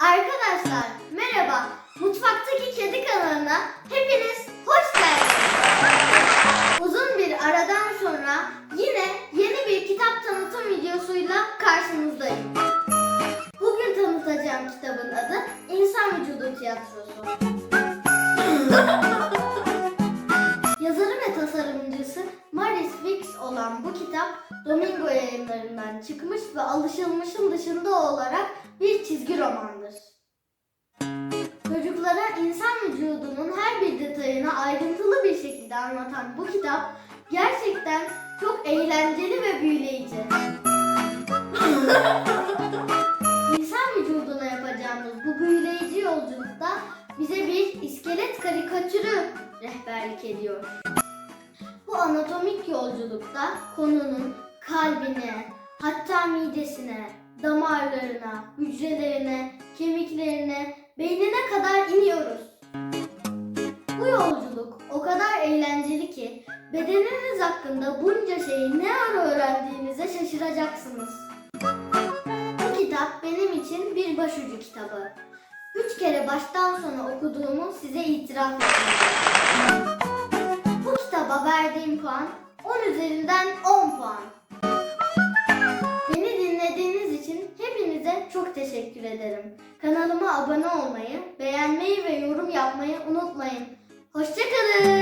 Arkadaşlar merhaba. Mutfaktaki Kedi kanalına hepiniz hoş geldiniz. Uzun bir aradan sonra yine yeni bir kitap tanıtım videosuyla karşınızdayım. Bugün tanıtacağım kitabın adı İnsan Vücudu Tiyatrosu. Yazarı ve tasarımcısı Maris Olan bu kitap Domingo yayınlarından çıkmış ve alışılmışın dışında olarak bir çizgi romandır. Çocuklara insan vücudunun her bir detayını ayrıntılı bir şekilde anlatan bu kitap gerçekten çok eğlenceli ve büyüleyici. İnsan vücuduna yapacağımız bu büyüleyici yolculukta bize bir iskelet karikatürü rehberlik ediyor. Anatomik yolculukta konunun kalbine, hatta midesine, damarlarına, hücrelerine, kemiklerine, beynine kadar iniyoruz. Bu yolculuk o kadar eğlenceli ki bedeniniz hakkında bunca şeyi ne ara öğrendiğinize şaşıracaksınız. Bu kitap benim için bir başucu kitabı. Üç kere baştan sona okuduğumu size itiraf ediyorum. Verdiğim puan 10 üzerinden 10 puan. Beni dinlediğiniz için hepinize çok teşekkür ederim. Kanalıma abone olmayı, beğenmeyi ve yorum yapmayı unutmayın. Hoşçakalın.